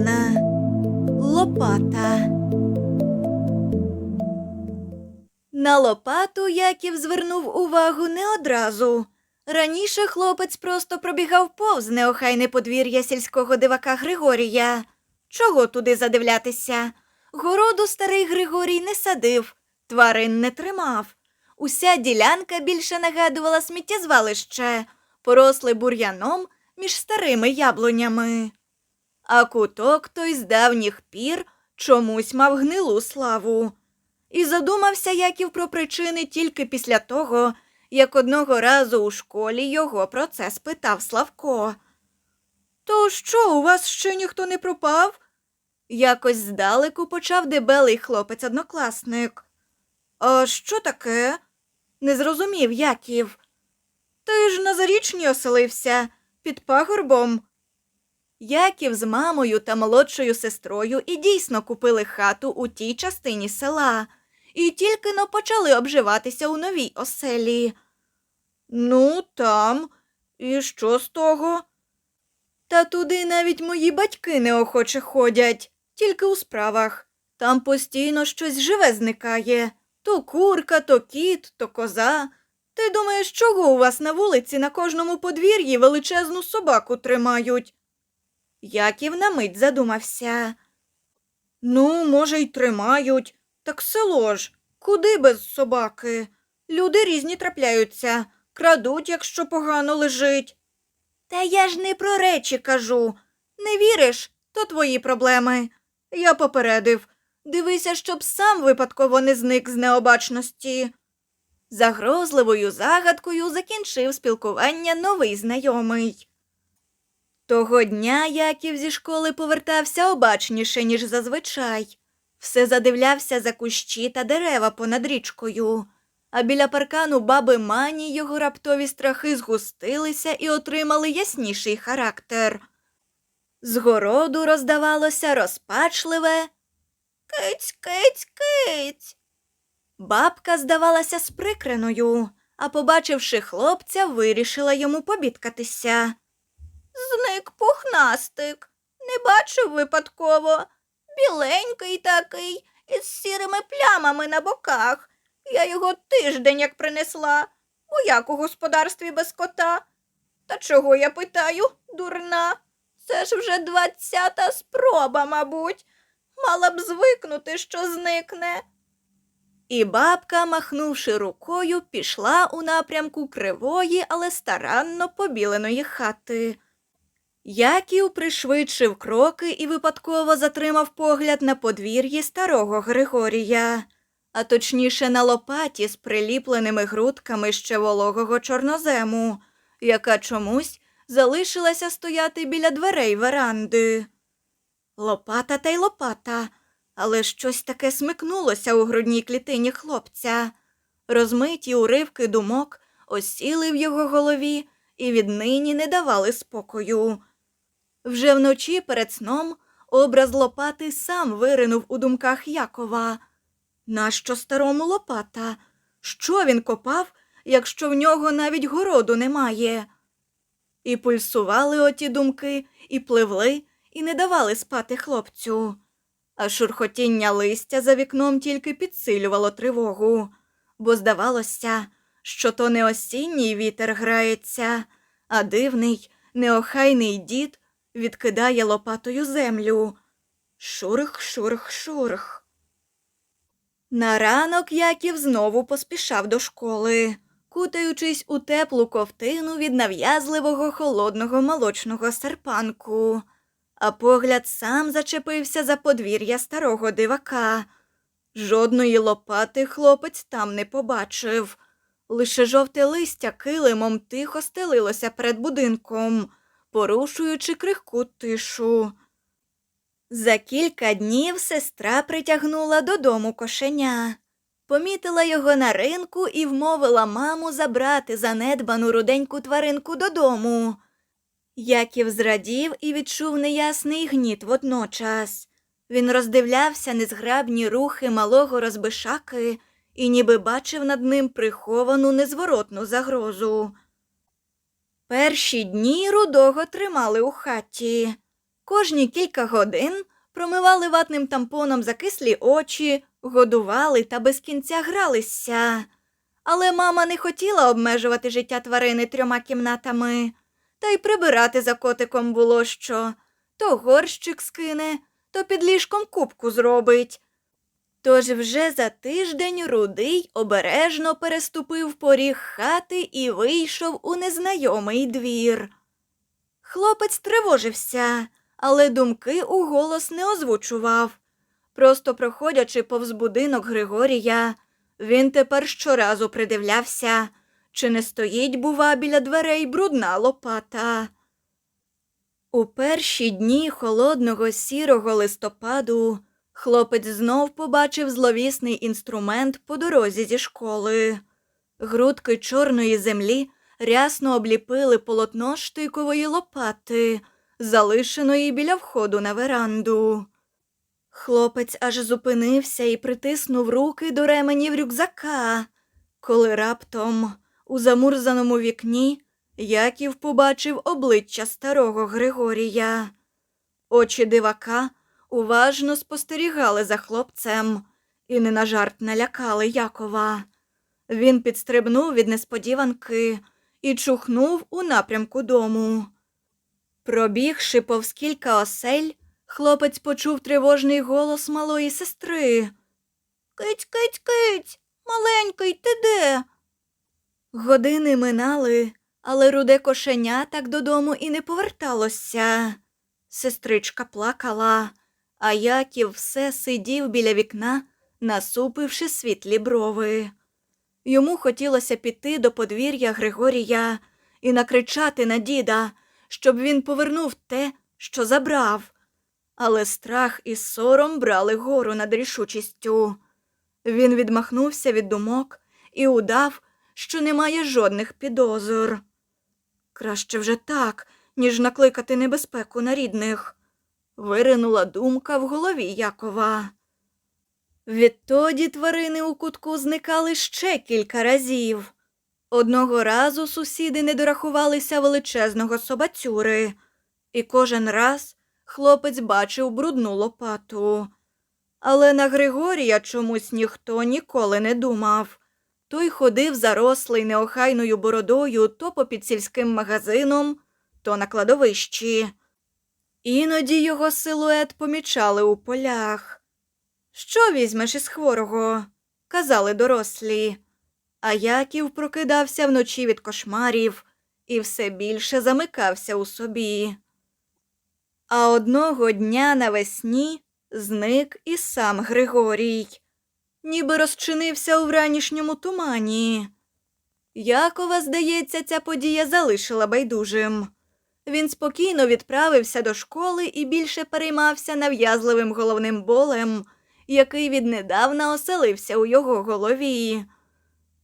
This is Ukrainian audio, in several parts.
Івана. Лопата. На лопату Яків звернув увагу не одразу. Раніше хлопець просто пробігав повз неохайне подвір'я сільського дивака Григорія. Чого туди задивлятися? Городу старий Григорій не садив, тварин не тримав. Уся ділянка більше нагадувала сміттєзвалище, поросле бур'яном між старими яблунями. А куток той з давніх пір чомусь мав гнилу славу. І задумався Яків про причини тільки після того, як одного разу у школі його про це спитав Славко. То що, у вас ще ніхто не пропав? Якось здалеку почав дебелий хлопець однокласник. А що таке? не зрозумів Яків. Ти ж на зарічні оселився під пагорбом. Яків з мамою та молодшою сестрою і дійсно купили хату у тій частині села, і тільки но почали обживатися у новій оселі. Ну, там, і що з того? Та туди навіть мої батьки неохоче ходять, тільки у справах. Там постійно щось живе зникає. То курка, то кіт, то коза. Ти думаєш, чого у вас на вулиці на кожному подвір'ї величезну собаку тримають? Яків на мить задумався. Ну, може, й тримають. Так село ж, куди без собаки? Люди різні трапляються, крадуть, якщо погано лежить. Та я ж не про речі кажу. Не віриш, то твої проблеми. Я попередив. Дивися, щоб сам випадково не зник з необачності. Загрозливою загадкою закінчив спілкування новий знайомий. Того дня Яків зі школи повертався обачніше, ніж зазвичай. Все задивлявся за кущі та дерева понад річкою, а біля паркану баби Мані його раптові страхи згустилися і отримали ясніший характер. З городу роздавалося розпачливе Киць, киць, киць. Бабка здавалася сприкреною, а побачивши хлопця, вирішила йому побідкатися. Зник пухнастик. Не бачив випадково. Біленький такий, із сірими плямами на боках. Я його тиждень як принесла. Бо як у господарстві без кота. Та чого я питаю, дурна? Це ж вже двадцята спроба, мабуть. Мала б звикнути, що зникне. І бабка, махнувши рукою, пішла у напрямку кривої, але старанно побіленої хати. Яків пришвидшив кроки і випадково затримав погляд на подвір'ї старого Григорія, а точніше на лопаті з приліпленими грудками ще вологого чорнозему, яка чомусь залишилася стояти біля дверей веранди. Лопата та й лопата, але щось таке смикнулося у грудній клітині хлопця. Розмиті уривки думок осіли в його голові і віднині не давали спокою. Вже вночі перед сном образ лопати сам виринув у думках Якова. Нащо старому лопата? Що він копав, якщо в нього навіть городу немає? І пульсували оті думки, і пливли, і не давали спати хлопцю. А шурхотіння листя за вікном тільки підсилювало тривогу, бо здавалося, що то не осінній вітер грається, а дивний, неохайний дід відкидає лопатою землю. Шурх, шурх, шурх. На ранок Яків знову поспішав до школи, кутаючись у теплу ковтину від нав'язливого холодного молочного серпанку, а погляд сам зачепився за подвір'я старого дивака. Жодної лопати хлопець там не побачив. Лише жовте листя килимом тихо стелилося перед будинком, порушуючи крихку тишу. За кілька днів сестра притягнула додому кошеня. Помітила його на ринку і вмовила маму забрати занедбану руденьку тваринку додому. Яків зрадів і відчув неясний гніт водночас. Він роздивлявся незграбні рухи малого розбишаки і ніби бачив над ним приховану незворотну загрозу. Перші дні рудого тримали у хаті. Кожні кілька годин промивали ватним тампоном закислі очі, годували та без кінця гралися. Але мама не хотіла обмежувати життя тварини трьома кімнатами, та й прибирати за котиком було що. То горщик скине, то під ліжком кубку зробить. Тож вже за тиждень рудий обережно переступив поріг хати і вийшов у незнайомий двір. Хлопець тривожився, але думки у голос не озвучував. Просто проходячи повз будинок Григорія, він тепер щоразу придивлявся, чи не стоїть, бува, біля дверей брудна лопата. У перші дні холодного сірого листопаду хлопець знов побачив зловісний інструмент по дорозі зі школи. Грудки чорної землі рясно обліпили полотно штикової лопати, залишеної біля входу на веранду. Хлопець аж зупинився і притиснув руки до ременів рюкзака, коли раптом у замурзаному вікні Яків побачив обличчя старого Григорія. Очі дивака уважно спостерігали за хлопцем і не на жарт налякали Якова. Він підстрибнув від несподіванки і чухнув у напрямку дому. Пробігши повз кілька осель, хлопець почув тривожний голос малої сестри. Киць, киць, киць, маленький, ти де? Години минали, але руде кошеня так додому і не поверталося. Сестричка плакала, а Яків все сидів біля вікна, насупивши світлі брови. Йому хотілося піти до подвір'я Григорія і накричати на діда, щоб він повернув те, що забрав. Але страх і сором брали гору над рішучістю. Він відмахнувся від думок і удав, що немає жодних підозр. Краще вже так, ніж накликати небезпеку на рідних. Виринула думка в голові Якова. Відтоді тварини у кутку зникали ще кілька разів. Одного разу сусіди не дорахувалися величезного собацюри, і кожен раз хлопець бачив брудну лопату. Але на Григорія чомусь ніхто ніколи не думав. Той ходив зарослий неохайною бородою то попід сільським магазином, то на кладовищі. Іноді його силует помічали у полях. Що візьмеш із хворого? казали дорослі. А Яків прокидався вночі від кошмарів і все більше замикався у собі. А одного дня навесні зник і сам Григорій, ніби розчинився у вранішньому тумані. Якова, здається, ця подія залишила байдужим. Він спокійно відправився до школи і більше переймався нав'язливим головним болем, який віднедавна оселився у його голові.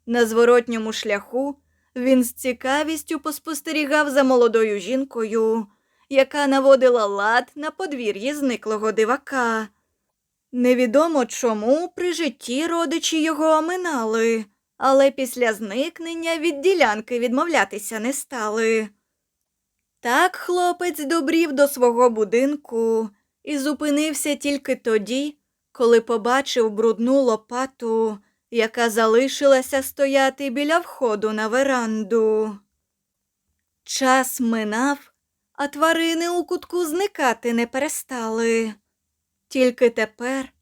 На зворотньому шляху він з цікавістю поспостерігав за молодою жінкою, яка наводила лад на подвір'ї зниклого дивака. Невідомо чому при житті родичі його оминали, але після зникнення від ділянки відмовлятися не стали. Так хлопець добрів до свого будинку і зупинився тільки тоді, коли побачив брудну лопату, яка залишилася стояти біля входу на веранду. Час минав, а тварини у кутку зникати не перестали. Тільки тепер,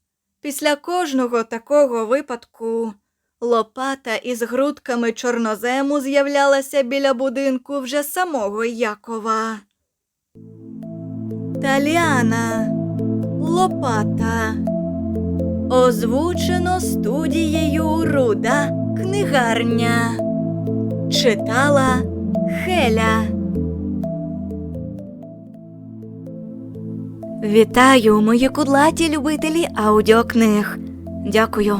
після кожного такого випадку, лопата із грудками чорнозему з'являлася біля будинку вже самого Якова. Таліана Лопата. Озвучено студією Руда Книгарня. Читала Хеля. Вітаю, мої кудлаті любителі аудіокниг. Дякую